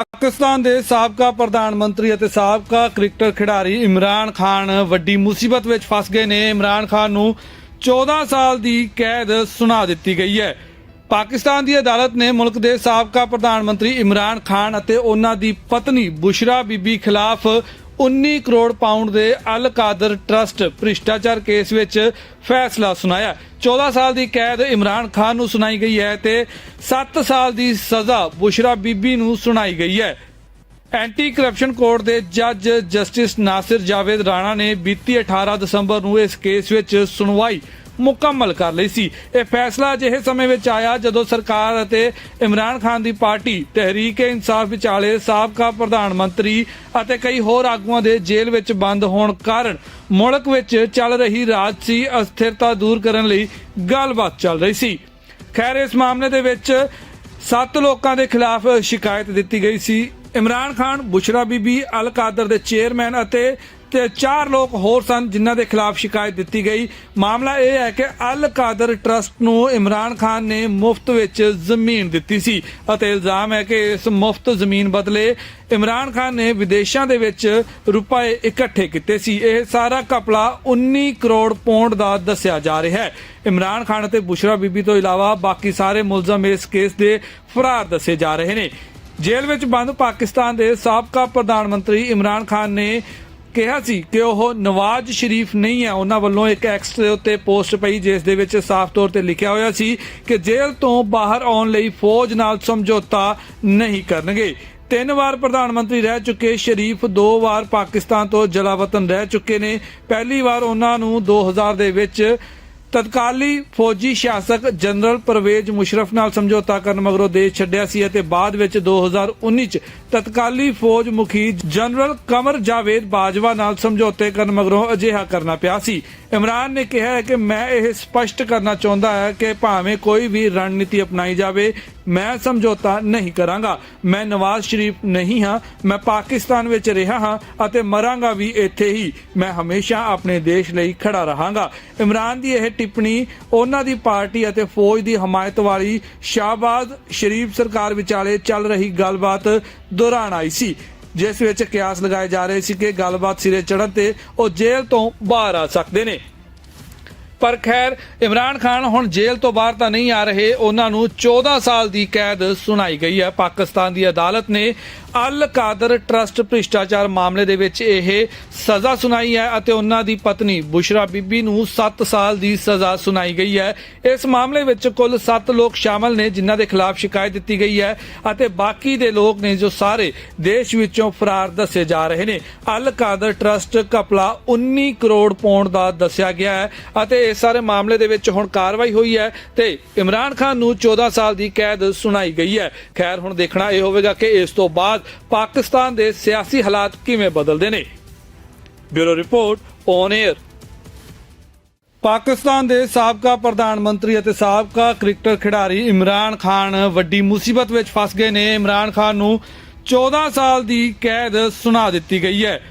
ਪਾਕਿਸਤਾਨ ਦੇ ਸਾਬਕਾ ਪ੍ਰਧਾਨ ਮੰਤਰੀ ਅਤੇ ਸਾਬਕਾ ਕ੍ਰਿਕਟਰ ਖਿਡਾਰੀ ਇਮਰਾਨ ਖਾਨ ਵੱਡੀ ਮੁਸੀਬਤ ਵਿੱਚ ਫਸ ਗਏ ਨੇ। ਇਮਰਾਨ ਖਾਨ ਨੂੰ 14 ਸਾਲ ਦੀ ਕੈਦ ਸੁਣਾ ਦਿੱਤੀ ਗਈ ਹੈ। ਪਾਕਿਸਤਾਨ ਦੀ ਅਦਾਲਤ ਨੇ ਮੁਲਕ ਦੇ ਸਾਬਕਾ ਪ੍ਰਧਾਨ ਮੰਤਰੀ ਇਮਰਾਨ ਖਾਨ ਅਤੇ ਉਹਨਾਂ ਦੀ ਪਤਨੀ ਬੁਸ਼ਰਾ ਬੀਬੀ ਖਿਲਾਫ 19 ਕਰੋੜ ਪਾਉਂਡ ਦੇ ਅਲ ਕਾਦਰ ਟਰਸਟ ਭ੍ਰਿਸ਼ਟਾਚਾਰ ਕੇਸ ਵਿੱਚ ਫੈਸਲਾ ਸੁਣਾਇਆ। 14 ਸਾਲ ਦੀ ਕੈਦ ਇਮਰਾਨ ਖਾਨ ਨੂੰ ਸੁਣਾਈ ਗਈ ਹੈ ਤੇ 7 ਸਾਲ ਦੀ ਸਜ਼ਾ ਬੁਸ਼ਰਾ ਬੀਬੀ ਨੂੰ ਸੁਣਾਈ ਗਈ ਹੈ। ਐਂਟੀ ਕਰਪਸ਼ਨ ਕੋਰਟ ਦੇ ਜੱਜ ਜਸਟਿਸ ਨਾਸਿਰ ਜਾਵੇਦ ਰਾਣਾ ਨੇ ਬੀਤੀ 18 ਦਸੰਬਰ ਨੂੰ ਇਸ ਕੇਸ ਵਿੱਚ ਸੁਣਵਾਈ ਮੁਕੰਮਲ ਕਰ ਲਈ ਸੀ। ਇਹ ਫੈਸਲਾ ਅਜਿਹੇ ਸਮੇਂ ਵਿੱਚ ਆਇਆ ਜਦੋਂ ਸਰਕਾਰ ਅਤੇ ਇਮਰਾਨ ਖਾਨ ਦੀ ਪਾਰਟੀ, ਤਹਿਰੀਕ ਇਨਸਾਫ ਵਿਚਾਲੇ ਸਾਬਕਾ ਪ੍ਰਧਾਨ ਮੰਤਰੀ ਅਤੇ ਕਈ ਹੋਰ ਆਗੂਆਂ ਦੇ ਜੇਲ੍ਹ ਵਿੱਚ ਬੰਦ ਹੋਣ ਕਾਰਨ ਮੁਲਕ ਵਿੱਚ ਚੱਲ ਰਹੀ ਰਾਜਸੀ ਅਸਥਿਰਤਾ ਦੂਰ ਕਰਨ ਲਈ ਗੱਲਬਾਤ ਚੱਲ ਰਹੀ ਸੀ। ਖੈਰ, ਇਸ ਮਾਮਲੇ ਦੇ ਵਿੱਚ ਸੱਤ ਲੋਕਾਂ ਦੇ ਖਿਲਾਫ ਸ਼ਿਕਾਇਤ ਦਿੱਤੀ ਗਈ ਸੀ। ਇਮਰਾਨ ਖਾਨ, ਬੁਸ਼ਰਾ ਬੀਬੀ ਅਲ ਕਾਦਰ ਦੇ ਚੇਅਰਮੈਨ ਅਤੇ ਤੇ ਚਾਰ ਲੋਕ ਹੋਰ ਸਨ ਜਿਨ੍ਹਾਂ ਦੇ ਖਿਲਾਫ ਸ਼ਿਕਾਇਤ ਦਿੱਤੀ ਗਈ। ਮਾਮਲਾ ਇਹ ਹੈ ਕਿ ਅਲ ਕਾਦਰ ਟਰਸਟ ਨੂੰ ਇਮਰਾਨ ਖਾਨ ਨੇ ਮੁਫਤ ਵਿੱਚ ਜ਼ਮੀਨ ਦਿੱਤੀ ਸੀ ਅਤੇ ਇਲਜ਼ਾਮ ਹੈ ਕਿ ਇਸ ਮੁਫਤ ਜ਼ਮੀਨ ਬਦਲੇ ਇਮਰਾਨ ਖਾਨ ਨੇ ਵਿਦੇਸ਼ਾਂ ਦੇ ਵਿੱਚ ਰੁਪਏ ਇਕੱਠੇ ਕੀਤੇ ਸੀ। ਇਹ ਸਾਰਾ ਘਪਲਾ 19 ਕਰੋੜ ਪੌਂਡ ਦਾ ਦੱਸਿਆ ਜਾ ਰਿਹਾ ਹੈ। ਇਮਰਾਨ ਖਾਨ ਅਤੇ ਬੁਸ਼ਰਾ ਬੀਬੀ ਤੋਂ ਇਲਾਵਾ ਬਾਕੀ ਸਾਰੇ ਮੁਲਜ਼ਮ ਇਸ ਕੇਸ ਦੇ ਫਰਾਰ ਦੱਸੇ ਜਾ ਰਹੇ ਨੇ। ਜੇਲ੍ਹ ਵਿੱਚ ਬੰਦ ਪਾਕਿਸਤਾਨ ਦੇ ਸਾਬਕਾ ਪ੍ਰਧਾਨ ਮੰਤਰੀ ਇਮਰਾਨ ਖਾਨ ਨੇ ਕਿਹਾ ਸੀ ਕਿ ਉਹ ਨਵਾਜ਼ ਸ਼ਰੀਫ ਨਹੀਂ ਹੈ। ਉਹਨਾਂ ਵੱਲੋਂ ਇੱਕ ਐਕਸ ਦੇ ਉੱਤੇ ਪੋਸਟ ਪਈ, ਜਿਸ ਦੇ ਵਿੱਚ ਸਾਫ਼ ਤੌਰ ਤੇ ਲਿਖਿਆ ਹੋਇਆ ਸੀ ਕਿ ਜੇਲ੍ਹ ਤੋਂ ਬਾਹਰ ਆਉਣ ਲਈ ਫੌਜ ਨਾਲ ਸਮਝੌਤਾ ਨਹੀਂ ਕਰਨਗੇ। ਤਿੰਨ ਵਾਰ ਪ੍ਰਧਾਨ ਮੰਤਰੀ ਰਹਿ ਚੁੱਕੇ, ਸ਼ਰੀਫ ਦੋ ਵਾਰ ਪਾਕਿਸਤਾਨ ਤੋਂ ਜਲਾਵਤਨ ਰਹਿ ਚੁੱਕੇ ਨੇ। ਪਹਿਲੀ ਵਾਰ ਉਹਨਾਂ ਨੂੰ 2000 ਦੇ ਵਿੱਚ ਤਤਕਾਲੀ ਫੌਜੀ ਸ਼ਾਸਕ ਜਨਰਲ ਪਰਵੇਜ਼ ਮੁਸ਼ਰਫ ਨਾਲ ਸਮਝੌਤਾ ਕਰਨ ਮਗਰੋਂ ਦੇਸ਼ ਛੱਡਿਆ ਸੀ ਅਤੇ ਬਾਅਦ ਵਿੱਚ 2019 ਚ ਤਤਕਾਲੀ ਫੌਜ ਮੁਖੀ ਜਨਰਲ ਕਮਰ ਜਾਵੇਦ ਬਾਜਵਾ ਨਾਲ ਸਮਝੌਤੇ ਕਰਨ ਮਗਰੋਂ ਅਜਿਹਾ ਕਰਨਾ ਪਿਆ ਸੀ। ਇਮਰਾਨ ਨੇ ਕਿਹਾ ਹੈ ਕਿ ਮੈਂ ਇਹ ਸਪਸ਼ਟ ਕਰਨਾ ਚਾਹੁੰਦਾ ਹਾਂ ਕਿ ਭਾਵੇਂ ਕੋਈ ਵੀ ਰਣਨੀਤੀ ਅਪਣਾਈ ਜਾਵੇ, ਮੈਂ ਸਮਝੌਤਾ ਨਹੀਂ ਕਰਾਂਗਾ। ਮੈਂ ਨਵਾਜ਼ ਸ਼ਰੀਫ ਨਹੀਂ ਹਾਂ, ਮੈਂ ਪਾਕਿਸਤਾਨ ਵਿੱਚ ਰਿਹਾ ਹਾਂ ਅਤੇ ਮਰਾਂਗਾ ਵੀ ਇੱਥੇ ਹੀ। ਮੈਂ ਹਮੇਸ਼ਾ ਆਪਣੇ ਦੇਸ਼ ਲਈ ਖੜਾ ਰਹਾਂਗਾ। ਇਮਰਾਨ ਦੀ ਇਹ ਟਿੱਪਣੀ ਉਹਨਾਂ ਦੀ ਪਾਰਟੀ ਅਤੇ ਫੌਜ ਦੀ ਹਮਾਇਤ ਵਾਲੀ ਸ਼ਾਹਬਾਜ਼ ਸ਼ਰੀਫ ਸਰਕਾਰ ਵਿਚਾਲੇ ਚੱਲ ਰਹੀ ਗੱਲਬਾਤ ਦੌਰਾਨ ਆਈ ਸੀ। ਜਿਸ ਵਿੱਚ ਕਿਆਸ ਲਗਾਏ ਜਾ ਰਹੇ ਸੀ ਕਿ ਗੱਲਬਾਤ ਸਿਰੇ ਚੜਨ ਤੇ ਉਹ ਜੇਲ੍ਹ ਤੋਂ ਬਾਹਰ ਆ ਸਕਦੇ ਨੇ। ਪਰ ਖੈਰ, ਇਮਰਾਨ ਖਾਨ ਹੁਣ ਜੇਲ੍ਹ ਤੋਂ ਬਾਹਰ ਤਾਂ ਨਹੀਂ ਆ ਰਹੇ। ਉਹਨਾਂ ਨੂੰ 14 ਸਾਲ ਦੀ ਕੈਦ ਸੁਣਾਈ ਗਈ ਹੈ। ਪਾਕਿਸਤਾਨ ਦੀ ਅਦਾਲਤ ਨੇ ਅਲ ਕਾਦਰ ਟਰਸਟ ਭ੍ਰਿਸ਼ਟਾਚਾਰ ਮਾਮਲੇ ਦੇ ਵਿੱਚ ਇਹ ਸਜ਼ਾ ਸੁਣਾਈ ਹੈ ਅਤੇ ਉਹਨਾਂ ਦੀ ਪਤਨੀ ਬੁਸ਼ਰਾ ਬੀਬੀ ਨੂੰ 7 ਸਾਲ ਦੀ ਸਜ਼ਾ ਸੁਣਾਈ ਗਈ ਹੈ। ਇਸ ਮਾਮਲੇ ਵਿੱਚ ਕੁੱਲ 7 ਲੋਕ ਸ਼ਾਮਲ ਨੇ, ਜਿਨ੍ਹਾਂ ਦੇ ਖਿਲਾਫ ਸ਼ਿਕਾਇਤ ਦਿੱਤੀ ਗਈ ਹੈ ਅਤੇ ਬਾਕੀ ਦੇ ਲੋਕ ਨੇ ਜੋ ਸਾਰੇ ਦੇਸ਼ ਵਿੱਚੋਂ ਫਰਾਰ ਦੱਸੇ ਜਾ ਰਹੇ ਨੇ। ਅਲ ਕਾਦਰ ਟਰਸਟ ਕਪਲਾ 19 ਕਰੋੜ ਪੌਂਡ ਦਾ ਦੱਸਿਆ ਗਿਆ ਹੈ ਅਤੇ ਇਸ ਸਾਰੇ ਮਾਮਲੇ ਦੇ ਵਿੱਚ ਹੁਣ ਕਾਰਵਾਈ ਹੋਈ ਹੈ ਤੇ ਇਮਰਾਨ ਖਾਨ ਨੂੰ 14 ਸਾਲ ਦੀ ਕੈਦ ਸੁਣਾਈ ਗਈ ਹੈ। ਖੈਰ, ਹੁਣ ਦੇਖਣਾ ਇਹ ਹੋਵੇਗਾ ਕਿ ਇਸ ਤੋਂ ਬਾਅਦ ਪਾਕਿਸਤਾਨ ਦੇ ਸਿਆਸੀ ਹਾਲਾਤ ਕਿਵੇਂ ਬਦਲਦੇ ਨੇ? Bureau report, on air Pakistan ਦੇ ਸਾਬਕਾ ਪ੍ਰਧਾਨ ਮੰਤਰੀ ਅਤੇ ਸਾਬਕਾ ਕ੍ਰਿਕਟਰ ਖਿਡਾਰੀ ਇਮਰਾਨ ਖਾਨ ਵੱਡੀ ਮੁਸੀਬਤ ਵਿੱਚ ਫਸ ਗਏ ਨੇ। ਇਮਰਾਨ ਖਾਨ ਨੂੰ 14 ਸਾਲ ਦੀ ਕੈਦ ਸੁਣਾ ਦਿੱਤੀ ਗਈ ਹੈ।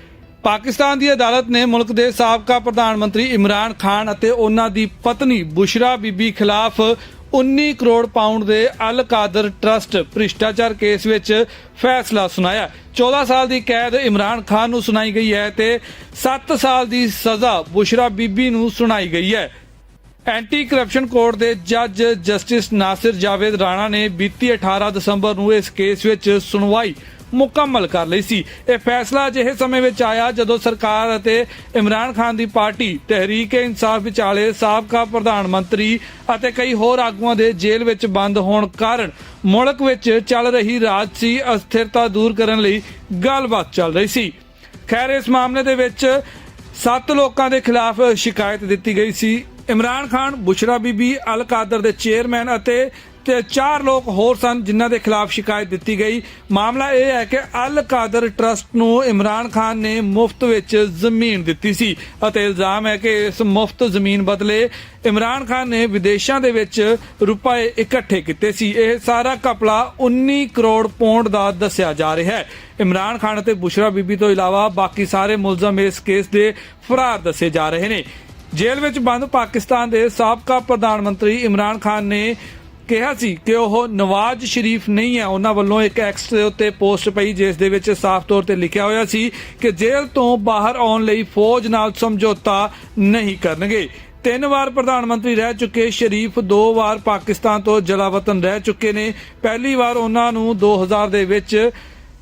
ਪਾਕਿਸਤਾਨ ਦੀ ਅਦਾਲਤ ਨੇ ਮੁਲਕ ਦੇ ਸਾਬਕਾ ਪ੍ਰਧਾਨ ਮੰਤਰੀ ਇਮਰਾਨ ਖਾਨ ਅਤੇ ਉਹਨਾਂ ਦੀ ਪਤਨੀ ਬੁਸ਼ਰਾ ਬੀਬੀ ਖਿਲਾਫ 19 ਕਰੋੜ ਪਾਉਂਡ ਦੇ ਅਲ ਕਾਦਰ ਟਰਸਟ ਭ੍ਰਿਸ਼ਟਾਚਾਰ ਕੇਸ ਵਿੱਚ ਫੈਸਲਾ ਸੁਣਾਇਆ। 14 ਸਾਲ ਦੀ ਕੈਦ ਇਮਰਾਨ ਖਾਨ ਨੂੰ ਸੁਣਾਈ ਗਈ ਹੈ ਤੇ 7 ਸਾਲ ਦੀ ਸਜ਼ਾ ਬੁਸ਼ਰਾ ਬੀਬੀ ਨੂੰ ਸੁਣਾਈ ਗਈ ਹੈ। ਐਂਟੀ ਕਰਪਸ਼ਨ ਕੋਰਟ ਦੇ ਜੱਜ ਜਸਟਿਸ ਨਾਸਿਰ ਜਾਵੇਦ ਰਾਣਾ ਨੇ ਬੀਤੀ 18 ਦਸੰਬਰ ਨੂੰ ਇਸ ਕੇਸ ਵਿੱਚ ਸੁਣਵਾਈ ਮੁਕੰਮਲ ਕਰ ਲਈ ਸੀ। ਇਹ ਫੈਸਲਾ ਅਜਿਹੇ ਸਮੇਂ ਵਿੱਚ ਆਇਆ ਜਦੋਂ ਸਰਕਾਰ ਅਤੇ ਇਮਰਾਨ ਖਾਨ ਦੀ ਪਾਰਟੀ, ਤਹਿਰੀਕ ਇਨਸਾਫ ਵਿਚਾਲੇ ਸਾਬਕਾ ਪ੍ਰਧਾਨ ਮੰਤਰੀ ਅਤੇ ਕਈ ਹੋਰ ਆਗੂਆਂ ਦੇ ਜੇਲ੍ਹ ਵਿੱਚ ਬੰਦ ਹੋਣ ਕਾਰਨ ਮੁਲਕ ਵਿੱਚ ਚੱਲ ਰਹੀ ਰਾਜਸੀ ਅਸਥਿਰਤਾ ਦੂਰ ਕਰਨ ਲਈ ਗੱਲਬਾਤ ਚੱਲ ਰਹੀ ਸੀ। ਖੈਰ, ਇਸ ਮਾਮਲੇ ਦੇ ਵਿੱਚ ਸੱਤ ਲੋਕਾਂ ਦੇ ਖਿਲਾਫ ਸ਼ਿਕਾਇਤ ਦਿੱਤੀ ਗਈ ਸੀ। ਇਮਰਾਨ ਖਾਨ, ਬੁਸ਼ਰਾ ਬੀਬੀ ਅਲ ਕਾਦਰ ਦੇ ਚੇਅਰਮੈਨ ਅਤੇ ਤੇ ਚਾਰ ਲੋਕ ਹੋਰ ਸਨ ਜਿਨ੍ਹਾਂ ਦੇ ਖਿਲਾਫ ਸ਼ਿਕਾਇਤ ਦਿੱਤੀ ਗਈ। ਮਾਮਲਾ ਇਹ ਹੈ ਕਿ ਅਲ ਕਾਦਰ ਟਰਸਟ ਨੂੰ ਇਮਰਾਨ ਖਾਨ ਨੇ ਮੁਫਤ ਵਿੱਚ ਜ਼ਮੀਨ ਦਿੱਤੀ ਸੀ ਅਤੇ ਇਲਜ਼ਾਮ ਹੈ ਕਿ ਇਸ ਮੁਫਤ ਜ਼ਮੀਨ ਬਦਲੇ ਇਮਰਾਨ ਖਾਨ ਨੇ ਵਿਦੇਸ਼ਾਂ ਦੇ ਵਿੱਚ ਰੁਪਏ ਇਕੱਠੇ ਕੀਤੇ ਸੀ। ਇਹ ਸਾਰਾ ਘਪਲਾ 19 ਕਰੋੜ ਪੌਂਡ ਦਾ ਦੱਸਿਆ ਜਾ ਰਿਹਾ ਹੈ। ਇਮਰਾਨ ਖਾਨ ਅਤੇ ਬੁਸ਼ਰਾ ਬੀਬੀ ਤੋਂ ਇਲਾਵਾ ਬਾਕੀ ਸਾਰੇ ਮੁਲਜ਼ਮ ਇਸ ਕੇਸ ਦੇ ਫਰਾਰ ਦੱਸੇ ਜਾ ਰਹੇ ਨੇ। ਜੇਲ੍ਹ ਵਿੱਚ ਬੰਦ ਪਾਕਿਸਤਾਨ ਦੇ ਸਾਬਕਾ ਪ੍ਰਧਾਨ ਮੰਤਰੀ ਇਮਰਾਨ ਖਾਨ ਨੇ ਕਿਹਾ ਸੀ ਕਿ ਉਹ ਨਵਾਜ਼ ਸ਼ਰੀਫ ਨਹੀਂ ਹੈ। ਉਹਨਾਂ ਵੱਲੋਂ ਇੱਕ ਐਕਸ ਦੇ ਉੱਤੇ ਪੋਸਟ ਪਈ, ਜਿਸ ਦੇ ਵਿੱਚ ਸਾਫ਼ ਤੌਰ ਤੇ ਲਿਖਿਆ ਹੋਇਆ ਸੀ ਕਿ ਜੇਲ੍ਹ ਤੋਂ ਬਾਹਰ ਆਉਣ ਲਈ ਫੌਜ ਨਾਲ ਸਮਝੌਤਾ ਨਹੀਂ ਕਰਨਗੇ। ਤਿੰਨ ਵਾਰ ਪ੍ਰਧਾਨ ਮੰਤਰੀ ਰਹਿ ਚੁੱਕੇ, ਸ਼ਰੀਫ ਦੋ ਵਾਰ ਪਾਕਿਸਤਾਨ ਤੋਂ ਜਲਾਵਤਨ ਰਹਿ ਚੁੱਕੇ ਨੇ। ਪਹਿਲੀ ਵਾਰ ਉਹਨਾਂ ਨੂੰ 2000 ਦੇ ਵਿੱਚ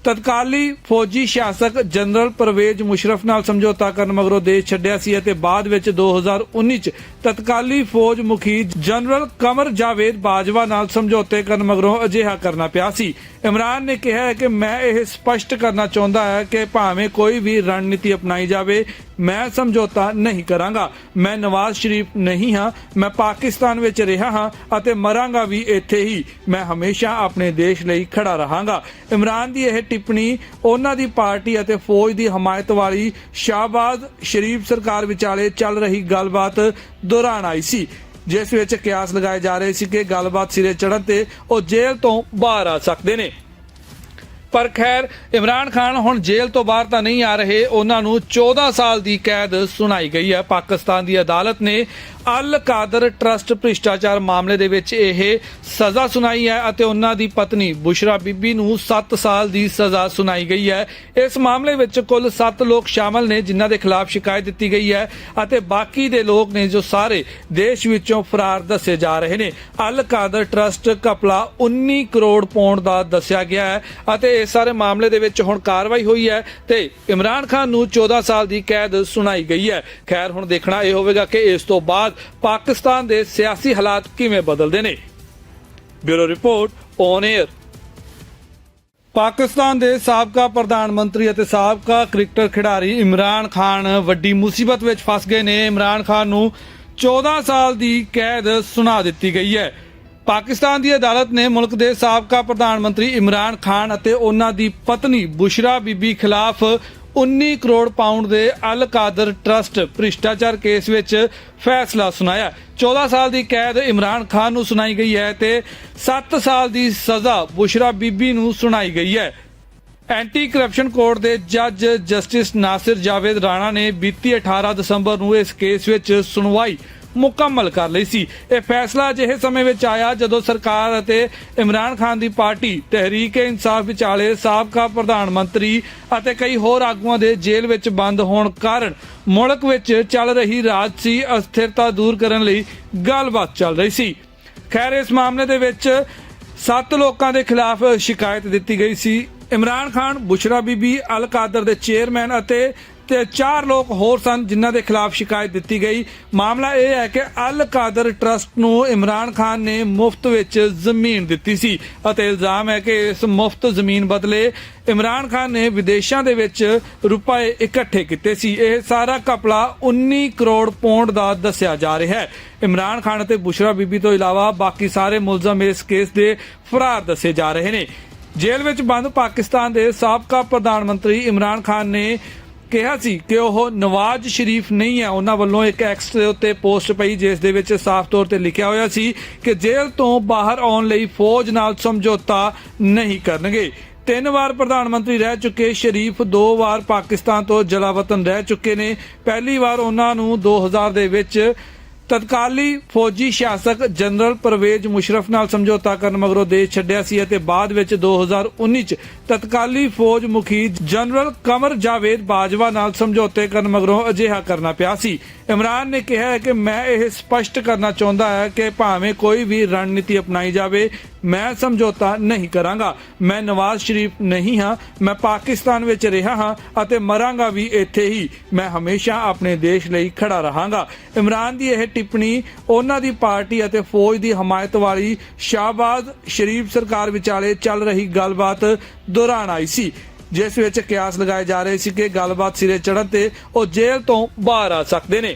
ਤਤਕਾਲੀ ਫੌਜੀ ਸ਼ਾਸਕ ਜਨਰਲ ਪਰਵੇਜ਼ ਮੁਸ਼ਰਫ ਨਾਲ ਸਮਝੌਤਾ ਕਰਨ ਮਗਰੋਂ ਦੇਸ਼ ਛੱਡਿਆ ਸੀ ਅਤੇ ਬਾਅਦ ਵਿੱਚ 2019 ਚ ਤਤਕਾਲੀ ਫੌਜ ਮੁਖੀ ਜਨਰਲ ਕਮਰ ਜਾਵੇਦ ਬਾਜਵਾ ਨਾਲ ਸਮਝੌਤੇ ਕਰਨ ਮਗਰੋਂ ਅਜਿਹਾ ਕਰਨਾ ਪਿਆ ਸੀ। ਇਮਰਾਨ ਨੇ ਕਿਹਾ ਕਿ ਮੈਂ ਇਹ ਸਪਸ਼ਟ ਕਰਨਾ ਚਾਹੁੰਦਾ ਹਾਂ ਕਿ ਭਾਵੇਂ ਕੋਈ ਵੀ ਰਣਨੀਤੀ ਅਪਣਾਈ ਜਾਵੇ ਮੈਂ ਸਮਝੌਤਾ ਨਹੀਂ ਕਰਾਂਗਾ। ਮੈਂ ਨਵਾਜ਼ ਸ਼ਰੀਫ ਨਹੀਂ ਹਾਂ। ਮੈਂ ਪਾਕਿਸਤਾਨ ਵਿੱਚ ਰਿਹਾ ਹਾਂ ਅਤੇ ਮਰਾਂਗਾ ਵੀ ਇੱਥੇ ਹੀ। ਮੈਂ ਹਮੇਸ਼ਾ ਆਪਣੇ ਦੇਸ਼ ਲਈ ਖੜਾ ਰਹਾਂਗਾ। ਇਮਰਾਨ ਦੀ ਇਹ ਟਿੱਪਣੀ ਉਹਨਾਂ ਦੀ ਪਾਰਟੀ ਅਤੇ ਫੌਜ ਦੀ ਹਮਾਇਤ ਵਾਲੀ ਸ਼ਾਹਬਾਜ਼ ਸ਼ਰੀਫ ਸਰਕਾਰ ਵਿਚਾਲੇ ਚੱਲ ਰਹੀ ਗੱਲਬਾਤ ਦੌਰਾਨ ਆਈ ਸੀ, ਜਿਸ ਵਿੱਚ ਕਿਆਸ ਲਗਾਏ ਜਾ ਰਹੇ ਸੀ ਕਿ ਗੱਲਬਾਤ ਸਿਰੇ ਚੜ੍ਹਨ ਤੇ ਉਹ ਜੇਲ੍ਹ ਤੋਂ ਬਾਹਰ ਆ ਸਕਦੇ ਨੇ। ਪਰ ਖੈਰ, ਇਮਰਾਨ ਖਾਨ ਹੁਣ ਜੇਲ੍ਹ ਤੋਂ ਬਾਹਰ ਤਾਂ ਨਹੀਂ ਆ ਰਹੇ। ਉਹਨਾਂ ਨੂੰ 14 ਸਾਲ ਦੀ ਕੈਦ ਸੁਣਾਈ ਗਈ ਹੈ। ਪਾਕਿਸਤਾਨ ਦੀ ਅਦਾਲਤ ਨੇ ਅਲ ਕਾਦਰ ਟਰਸਟ ਭ੍ਰਿਸ਼ਟਾਚਾਰ ਮਾਮਲੇ ਦੇ ਵਿੱਚ ਇਹ ਸਜ਼ਾ ਸੁਣਾਈ ਹੈ ਅਤੇ ਉਹਨਾਂ ਦੀ ਪਤਨੀ ਬੁਸ਼ਰਾ ਬੀਬੀ ਨੂੰ 7 ਸਾਲ ਦੀ ਸਜ਼ਾ ਸੁਣਾਈ ਗਈ ਹੈ। ਇਸ ਮਾਮਲੇ ਵਿੱਚ ਕੁੱਲ 7 ਲੋਕ ਸ਼ਾਮਲ ਨੇ, ਜਿਨ੍ਹਾਂ ਦੇ ਖਿਲਾਫ ਸ਼ਿਕਾਇਤ ਦਿੱਤੀ ਗਈ ਹੈ ਅਤੇ ਬਾਕੀ ਦੇ ਲੋਕ ਨੇ ਜੋ ਸਾਰੇ ਦੇਸ਼ ਵਿੱਚੋਂ ਫਰਾਰ ਦੱਸੇ ਜਾ ਰਹੇ ਨੇ। ਅਲ ਕਾਦਰ ਟਰਸਟ ਕਪਲਾ 19 ਕਰੋੜ ਪੌਂਡ ਦਾ ਦੱਸਿਆ ਗਿਆ ਹੈ ਅਤੇ ਇਸ ਸਾਰੇ ਮਾਮਲੇ ਦੇ ਵਿੱਚ ਹੁਣ ਕਾਰਵਾਈ ਹੋਈ ਹੈ ਤੇ ਇਮਰਾਨ ਖਾਨ ਨੂੰ 14 ਸਾਲ ਦੀ ਕੈਦ ਸੁਣਾਈ ਗਈ ਹੈ। ਖੈਰ, ਹੁਣ ਦੇਖਣਾ ਇਹ ਹੋਵੇਗਾ ਕਿ ਇਸ ਤੋਂ ਬਾਅਦ ਪਾਕਿਸਤਾਨ ਦੇ ਸਿਆਸੀ ਹਾਲਾਤ ਕਿਵੇਂ ਬਦਲਦੇ ਨੇ? Bureau report, on air Pakistan ਦੇ ਸਾਬਕਾ ਪ੍ਰਧਾਨ ਮੰਤਰੀ ਅਤੇ ਸਾਬਕਾ ਕ੍ਰਿਕਟਰ ਖਿਡਾਰੀ ਇਮਰਾਨ ਖਾਨ ਵੱਡੀ ਮੁਸੀਬਤ ਵਿੱਚ ਫਸ ਗਏ ਨੇ। ਇਮਰਾਨ ਖਾਨ ਨੂੰ 14 ਸਾਲ ਦੀ ਕੈਦ ਸੁਣਾ ਦਿੱਤੀ ਗਈ ਹੈ। ਪਾਕਿਸਤਾਨ ਦੀ ਅਦਾਲਤ ਨੇ ਮੁਲਕ ਦੇ ਸਾਬਕਾ ਪ੍ਰਧਾਨ ਮੰਤਰੀ ਇਮਰਾਨ ਖਾਨ ਅਤੇ ਉਹਨਾਂ ਦੀ ਪਤਨੀ ਬੁਸ਼ਰਾ ਬੀਬੀ ਖਿਲਾਫ 19 ਕਰੋੜ ਪਾਉਂਡ ਦੇ ਅਲ ਕਾਦਰ ਟਰਸਟ ਭ੍ਰਿਸ਼ਟਾਚਾਰ ਕੇਸ ਵਿੱਚ ਫੈਸਲਾ ਸੁਣਾਇਆ। 14 ਸਾਲ ਦੀ ਕੈਦ ਇਮਰਾਨ ਖਾਨ ਨੂੰ ਸੁਣਾਈ ਗਈ ਹੈ ਤੇ 7 ਸਾਲ ਦੀ ਸਜ਼ਾ ਬੁਸ਼ਰਾ ਬੀਬੀ ਨੂੰ ਸੁਣਾਈ ਗਈ ਹੈ। ਐਂਟੀ ਕਰਪਸ਼ਨ ਕੋਰਟ ਦੇ ਜੱਜ ਜਸਟਿਸ ਨਾਸਿਰ ਜਾਵੇਦ ਰਾਣਾ ਨੇ ਬੀਤੀ 18 ਦਸੰਬਰ ਨੂੰ ਇਸ ਕੇਸ ਵਿੱਚ ਸੁਣਵਾਈ ਮੁਕੰਮਲ ਕਰ ਲਈ ਸੀ। ਇਹ ਫੈਸਲਾ ਅਜਿਹੇ ਸਮੇਂ ਵਿੱਚ ਆਇਆ ਜਦੋਂ ਸਰਕਾਰ ਅਤੇ ਇਮਰਾਨ ਖਾਨ ਦੀ ਪਾਰਟੀ, ਤਹਿਰੀਕ ਇਨਸਾਫ ਵਿਚਾਲੇ ਸਾਬਕਾ ਪ੍ਰਧਾਨ ਮੰਤਰੀ ਅਤੇ ਕਈ ਹੋਰ ਆਗੂਆਂ ਦੇ ਜੇਲ੍ਹ ਵਿੱਚ ਬੰਦ ਹੋਣ ਕਾਰਨ ਮੁਲਕ ਵਿੱਚ ਚੱਲ ਰਹੀ ਰਾਜਸੀ ਅਸਥਿਰਤਾ ਦੂਰ ਕਰਨ ਲਈ ਗੱਲਬਾਤ ਚੱਲ ਰਹੀ ਸੀ। ਖੈਰ, ਇਸ ਮਾਮਲੇ ਦੇ ਵਿੱਚ ਸੱਤ ਲੋਕਾਂ ਦੇ ਖਿਲਾਫ ਸ਼ਿਕਾਇਤ ਦਿੱਤੀ ਗਈ ਸੀ। ਇਮਰਾਨ ਖਾਨ, ਬੁਸ਼ਰਾ ਬੀਬੀ ਅਲ ਕਾਦਰ ਦੇ ਚੇਅਰਮੈਨ ਅਤੇ ਤੇ ਚਾਰ ਲੋਕ ਹੋਰ ਸਨ ਜਿਨ੍ਹਾਂ ਦੇ ਖਿਲਾਫ ਸ਼ਿਕਾਇਤ ਦਿੱਤੀ ਗਈ। ਮਾਮਲਾ ਇਹ ਹੈ ਕਿ ਅਲ ਕਾਦਰ ਟਰਸਟ ਨੂੰ ਇਮਰਾਨ ਖਾਨ ਨੇ ਮੁਫਤ ਵਿੱਚ ਜ਼ਮੀਨ ਦਿੱਤੀ ਸੀ ਅਤੇ ਇਲਜ਼ਾਮ ਹੈ ਕਿ ਇਸ ਮੁਫਤ ਜ਼ਮੀਨ ਬਦਲੇ ਇਮਰਾਨ ਖਾਨ ਨੇ ਵਿਦੇਸ਼ਾਂ ਦੇ ਵਿੱਚ ਰੁਪਏ ਇਕੱਠੇ ਕੀਤੇ ਸੀ। ਇਹ ਸਾਰਾ ਘਪਲਾ 19 ਕਰੋੜ ਪੌਂਡ ਦਾ ਦੱਸਿਆ ਜਾ ਰਿਹਾ ਹੈ। ਇਮਰਾਨ ਖਾਨ ਅਤੇ ਬੁਸ਼ਰਾ ਬੀਬੀ ਤੋਂ ਇਲਾਵਾ ਬਾਕੀ ਸਾਰੇ ਮੁਲਜ਼ਮ ਇਸ ਕੇਸ ਦੇ ਫਰਾਰ ਦੱਸੇ ਜਾ ਰਹੇ ਨੇ। ਜੇਲ੍ਹ ਵਿੱਚ ਬੰਦ ਪਾਕਿਸਤਾਨ ਦੇ ਸਾਬਕਾ ਪ੍ਰਧਾਨ ਮੰਤਰੀ ਇਮਰਾਨ ਖਾਨ ਨੇ ਕਿਹਾ ਸੀ ਕਿ ਉਹ ਨਵਾਜ਼ ਸ਼ਰੀਫ ਨਹੀਂ ਹੈ। ਉਹਨਾਂ ਵੱਲੋਂ ਇੱਕ ਐਕਸ ਦੇ ਉੱਤੇ ਪੋਸਟ ਪਈ, ਜਿਸ ਦੇ ਵਿੱਚ ਸਾਫ਼ ਤੌਰ ਤੇ ਲਿਖਿਆ ਹੋਇਆ ਸੀ ਕਿ ਜੇਲ੍ਹ ਤੋਂ ਬਾਹਰ ਆਉਣ ਲਈ ਫੌਜ ਨਾਲ ਸਮਝੌਤਾ ਨਹੀਂ ਕਰਨਗੇ। ਤਿੰਨ ਵਾਰ ਪ੍ਰਧਾਨ ਮੰਤਰੀ ਰਹਿ ਚੁੱਕੇ ਸ਼ਰੀਫ, ਦੋ ਵਾਰ ਪਾਕਿਸਤਾਨ ਤੋਂ ਜਲਾਵਤਨ ਰਹਿ ਚੁੱਕੇ ਨੇ। ਪਹਿਲੀ ਵਾਰ ਉਹਨਾਂ ਨੂੰ 2000 ਦੇ ਵਿੱਚ ਤਤਕਾਲੀ ਫੌਜੀ ਸ਼ਾਸਕ ਜਨਰਲ ਪਰਵੇਜ਼ ਮੁਸ਼ਰਫ ਨਾਲ ਸਮਝੌਤਾ ਕਰਨ ਮਗਰੋਂ ਦੇਸ਼ ਛੱਡਿਆ ਸੀ ਅਤੇ ਬਾਅਦ ਵਿੱਚ 2019 ਚ ਤਤਕਾਲੀ ਫੌਜ ਮੁਖੀ ਜਨਰਲ ਕਮਰ ਜਾਵੇਦ ਬਾਜਵਾ ਨਾਲ ਸਮਝੌਤੇ ਕਰਨ ਮਗਰੋਂ ਅਜਿਹਾ ਕਰਨਾ ਪਿਆ ਸੀ। ਇਮਰਾਨ ਨੇ ਕਿਹਾ ਹੈ ਕਿ ਮੈਂ ਇਹ ਸਪਸ਼ਟ ਕਰਨਾ ਚਾਹੁੰਦਾ ਹਾਂ ਕਿ ਭਾਵੇਂ ਕੋਈ ਵੀ ਰਣਨੀਤੀ ਅਪਣਾਈ ਜਾਵੇ ਮੈਂ ਸਮਝੌਤਾ ਨਹੀਂ ਕਰਾਂਗਾ। ਮੈਂ ਨਵਾਜ਼ ਸ਼ਰੀਫ ਨਹੀਂ ਹਾਂ। ਮੈਂ ਪਾਕਿਸਤਾਨ ਵਿੱਚ ਰਿਹਾ ਹਾਂ ਅਤੇ ਮਰਾਂਗਾ ਵੀ ਇੱਥੇ ਹੀ। ਮੈਂ ਹਮੇਸ਼ਾ ਆਪਣੇ ਦੇਸ਼ ਲਈ ਖੜਾ ਰਹਾਂਗਾ। ਇਮਰਾਨ ਦੀ ਇਹ ਟਿੱਪਣੀ ਉਹਨਾਂ ਦੀ ਪਾਰਟੀ ਅਤੇ ਫੌਜ ਦੀ ਹਮਾਇਤ ਵਾਲੀ ਸ਼ਾਹਬਾਜ਼ ਸ਼ਰੀਫ ਸਰਕਾਰ ਵਿਚਾਲੇ ਚੱਲ ਰਹੀ ਗੱਲਬਾਤ ਦੌਰਾਨ ਆਈ ਸੀ, ਜਿਸ ਵਿੱਚ ਕਿਆਸ ਲਗਾਏ ਜਾ ਰਹੇ ਸੀ ਕਿ ਗੱਲਬਾਤ ਸਿਰੇ ਚੜ੍ਹਨ ਤੇ ਉਹ ਜੇਲ੍ਹ ਤੋਂ ਬਾਹਰ ਆ ਸਕਦੇ ਨੇ।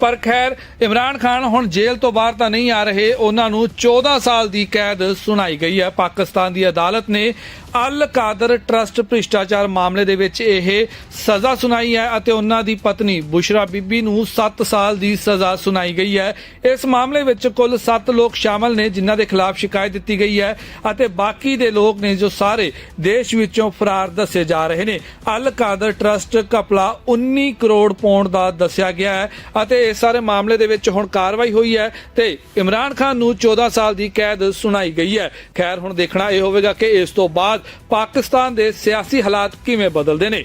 ਪਰ ਖੈਰ, ਇਮਰਾਨ ਖਾਨ ਹੁਣ ਜੇਲ੍ਹ ਤੋਂ ਬਾਹਰ ਤਾਂ ਨਹੀਂ ਆ ਰਹੇ। ਉਹਨਾਂ ਨੂੰ 14 ਸਾਲ ਦੀ ਕੈਦ ਸੁਣਾਈ ਗਈ ਹੈ। ਪਾਕਿਸਤਾਨ ਦੀ ਅਦਾਲਤ ਨੇ ਅਲ ਕਾਦਰ ਟਰਸਟ ਭ੍ਰਿਸ਼ਟਾਚਾਰ ਮਾਮਲੇ ਦੇ ਵਿੱਚ ਇਹ ਸਜ਼ਾ ਸੁਣਾਈ ਹੈ ਅਤੇ ਉਹਨਾਂ ਦੀ ਪਤਨੀ ਬੁਸ਼ਰਾ ਬੀਬੀ ਨੂੰ 7 ਸਾਲ ਦੀ ਸਜ਼ਾ ਸੁਣਾਈ ਗਈ ਹੈ। ਇਸ ਮਾਮਲੇ ਵਿੱਚ ਕੁੱਲ 7 ਲੋਕ ਸ਼ਾਮਲ ਨੇ, ਜਿਨ੍ਹਾਂ ਦੇ ਖਿਲਾਫ ਸ਼ਿਕਾਇਤ ਦਿੱਤੀ ਗਈ ਹੈ ਅਤੇ ਬਾਕੀ ਦੇ ਲੋਕ ਨੇ ਜੋ ਸਾਰੇ ਦੇਸ਼ ਵਿੱਚੋਂ ਫਰਾਰ ਦੱਸੇ ਜਾ ਰਹੇ ਨੇ। ਅਲ ਕਾਦਰ ਟਰਸਟ ਕਪਲਾ 19 ਕਰੋੜ ਪੌਂਡ ਦਾ ਦੱਸਿਆ ਗਿਆ ਹੈ ਅਤੇ ਇਸ ਸਾਰੇ ਮਾਮਲੇ ਦੇ ਵਿੱਚ ਹੁਣ ਕਾਰਵਾਈ ਹੋਈ ਹੈ ਤੇ ਇਮਰਾਨ ਖਾਨ ਨੂੰ 14 ਸਾਲ ਦੀ ਕੈਦ ਸੁਣਾਈ ਗਈ ਹੈ। ਖੈਰ, ਹੁਣ ਦੇਖਣਾ ਇਹ ਹੋਵੇਗਾ ਕਿ ਇਸ ਤੋਂ ਬਾਅਦ ਬਾਅਦ ਪਾਕਿਸਤਾਨ ਦੇ ਸਿਆਸੀ ਹਾਲਾਤ ਕਿਵੇਂ ਬਦਲਦੇ ਨੇ?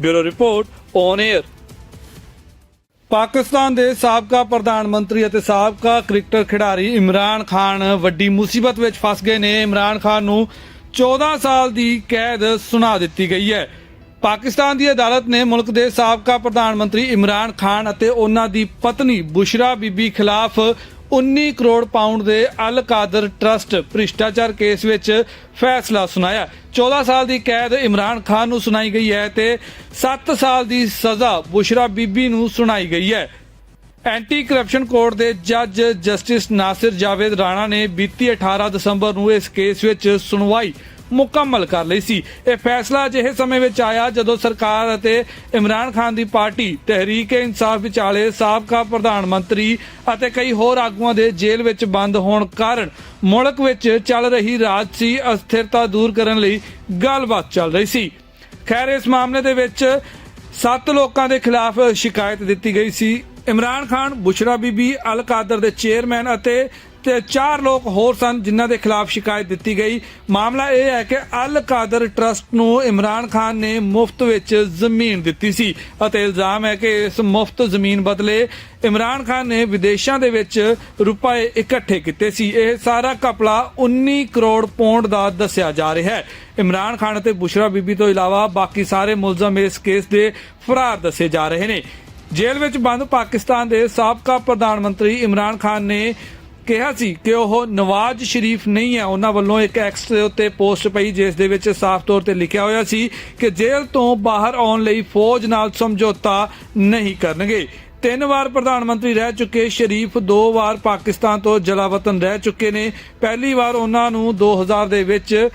Bureau report, on air Pakistan ਦੇ ਸਾਬਕਾ ਪ੍ਰਧਾਨ ਮੰਤਰੀ ਅਤੇ ਸਾਬਕਾ ਕ੍ਰਿਕਟਰ ਖਿਡਾਰੀ ਇਮਰਾਨ ਖਾਨ ਵੱਡੀ ਮੁਸੀਬਤ ਵਿੱਚ ਫਸ ਗਏ ਨੇ। ਇਮਰਾਨ ਖਾਨ ਨੂੰ 14 ਸਾਲ ਦੀ ਕੈਦ ਸੁਣਾ ਦਿੱਤੀ ਗਈ ਹੈ। ਪਾਕਿਸਤਾਨ ਦੀ ਅਦਾਲਤ ਨੇ ਮੁਲਕ ਦੇ ਸਾਬਕਾ ਪ੍ਰਧਾਨ ਮੰਤਰੀ ਇਮਰਾਨ ਖਾਨ ਅਤੇ ਉਹਨਾਂ ਦੀ ਪਤਨੀ ਬੁਸ਼ਰਾ ਬੀਬੀ ਖਿਲਾਫ 19 ਕਰੋੜ ਪਾਉਂਡ ਦੇ ਅਲ ਕਾਦਰ ਟਰਸਟ ਭ੍ਰਿਸ਼ਟਾਚਾਰ ਕੇਸ ਵਿੱਚ ਫੈਸਲਾ ਸੁਣਾਇਆ। 14 ਸਾਲ ਦੀ ਕੈਦ ਇਮਰਾਨ ਖਾਨ ਨੂੰ ਸੁਣਾਈ ਗਈ ਹੈ ਤੇ 7 ਸਾਲ ਦੀ ਸਜ਼ਾ ਬੁਸ਼ਰਾ ਬੀਬੀ ਨੂੰ ਸੁਣਾਈ ਗਈ ਹੈ। ਐਂਟੀ ਕਰਪਸ਼ਨ ਕੋਰਟ ਦੇ ਜੱਜ ਜਸਟਿਸ ਨਾਸਿਰ ਜਾਵੇਦ ਰਾਣਾ ਨੇ ਬੀਤੀ 18 ਦਸੰਬਰ ਨੂੰ ਇਸ ਕੇਸ ਵਿੱਚ ਸੁਣਵਾਈ। ਮੁਕੰਮਲ ਕਰ ਲਈ ਸੀ। ਇਹ ਫੈਸਲਾ ਅਜਿਹੇ ਸਮੇਂ ਵਿੱਚ ਆਇਆ ਜਦੋਂ ਸਰਕਾਰ ਅਤੇ ਇਮਰਾਨ ਖਾਨ ਦੀ ਪਾਰਟੀ ਤਹਿਰੀਕ-ਏ-ਇਨਸਾਫ ਵਿਚਾਲੇ ਸਾਬਕਾ ਪ੍ਰਧਾਨ ਮੰਤਰੀ ਅਤੇ ਕਈ ਹੋਰ ਆਗੂਆਂ ਦੇ ਜੇਲ੍ਹ ਵਿੱਚ ਬੰਦ ਹੋਣ ਕਾਰਨ ਮੁਲਕ ਵਿੱਚ ਚੱਲ ਰਹੀ ਰਾਜਸੀ ਅਸਥਿਰਤਾ ਦੂਰ ਕਰਨ ਲਈ ਗੱਲਬਾਤ ਚੱਲ ਰਹੀ ਸੀ। ਖੈਰ, ਇਸ ਮਾਮਲੇ ਦੇ ਵਿੱਚ ਸੱਤ ਲੋਕਾਂ ਦੇ ਖਿਲਾਫ ਸ਼ਿਕਾਇਤ ਦਿੱਤੀ ਗਈ ਸੀ। ਇਮਰਾਨ ਖਾਨ, ਬੁਸ਼ਰਾ ਬੀਬੀ, ਅਲ ਕਾਦਰ ਦੇ ਚੇਅਰਮੈਨ ਅਤੇ ਤੇ ਚਾਰ ਲੋਕ ਹੋਰ ਸਨ ਜਿਨ੍ਹਾਂ ਦੇ ਖਿਲਾਫ ਸ਼ਿਕਾਇਤ ਦਿੱਤੀ ਗਈ। ਮਾਮਲਾ ਇਹ ਹੈ ਕਿ ਅਲ ਕਾਦਰ ਟਰਸਟ ਨੂੰ ਇਮਰਾਨ ਖਾਨ ਨੇ ਮੁਫਤ ਵਿੱਚ ਜ਼ਮੀਨ ਦਿੱਤੀ ਸੀ ਅਤੇ ਇਲਜ਼ਾਮ ਹੈ ਕਿ ਇਸ ਮੁਫਤ ਜ਼ਮੀਨ ਬਦਲੇ ਇਮਰਾਨ ਖਾਨ ਨੇ ਵਿਦੇਸ਼ਾਂ ਦੇ ਵਿੱਚ ਰੁਪਏ ਇਕੱਠੇ ਕੀਤੇ ਸੀ। ਇਹ ਸਾਰਾ ਕਪਲਾ 19 ਕਰੋੜ ਪੌਂਡ ਦਾ ਦੱਸਿਆ ਜਾ ਰਿਹਾ ਹੈ। ਇਮਰਾਨ ਖਾਨ ਅਤੇ ਬੁਸ਼ਰਾ ਬੀਬੀ ਤੋਂ ਇਲਾਵਾ ਬਾਕੀ ਸਾਰੇ ਮੁਲਜ਼ਮ ਇਸ ਕੇਸ ਦੇ ਫਰਾਰ ਦੱਸੇ ਜਾ ਰਹੇ ਨੇ। ਜੇਲ੍ਹ ਵਿੱਚ ਬੰਦ ਪਾਕਿਸਤਾਨ ਦੇ ਸਾਬਕਾ ਪ੍ਰਧਾਨ ਮੰਤਰੀ ਇਮਰਾਨ ਖਾਨ ਨੇ ਕਿਹਾ ਸੀ ਕਿ ਉਹ ਨਵਾਜ਼ ਸ਼ਰੀਫ ਨਹੀਂ ਹੈ। ਉਹਨਾਂ ਵੱਲੋਂ ਇੱਕ ਐਕਸ ਦੇ ਉੱਤੇ ਪੋਸਟ ਪਈ, ਜਿਸ ਦੇ ਵਿੱਚ ਸਾਫ਼ ਤੌਰ ਤੇ ਲਿਖਿਆ ਹੋਇਆ ਸੀ ਕਿ ਜੇਲ੍ਹ ਤੋਂ ਬਾਹਰ ਆਉਣ ਲਈ ਫੌਜ ਨਾਲ ਸਮਝੌਤਾ ਨਹੀਂ ਕਰਨਗੇ। ਤਿੰਨ ਵਾਰ ਪ੍ਰਧਾਨ ਮੰਤਰੀ ਰਹਿ ਚੁੱਕੇ, ਸ਼ਰੀਫ ਦੋ ਵਾਰ ਪਾਕਿਸਤਾਨ ਤੋਂ ਜਲਾਵਤਨ ਰਹਿ ਚੁੱਕੇ ਨੇ। ਪਹਿਲੀ ਵਾਰ ਉਹਨਾਂ ਨੂੰ 2000 ਦੇ ਵਿੱਚ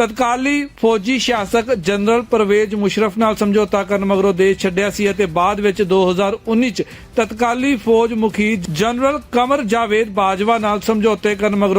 ਤਤਕਾਲੀ ਫੌਜੀ ਸ਼ਾਸਕ ਜਨਰਲ ਪਰਵੇਜ਼ ਮੁਸ਼ਰਫ ਨਾਲ ਸਮਝੌਤਾ ਕਰਨ ਮਗਰੋਂ ਦੇਸ਼ ਛੱਡਿਆ ਸੀ ਅਤੇ ਬਾਅਦ ਵਿੱਚ 2019 ਚ ਤਤਕਾਲੀ ਫੌਜ ਮੁਖੀ ਜਨਰਲ ਕਮਰ ਜਾਵੇਦ ਬਾਜਵਾ ਨਾਲ ਸਮਝੌਤੇ ਕਰਨ ਮਗਰੋਂ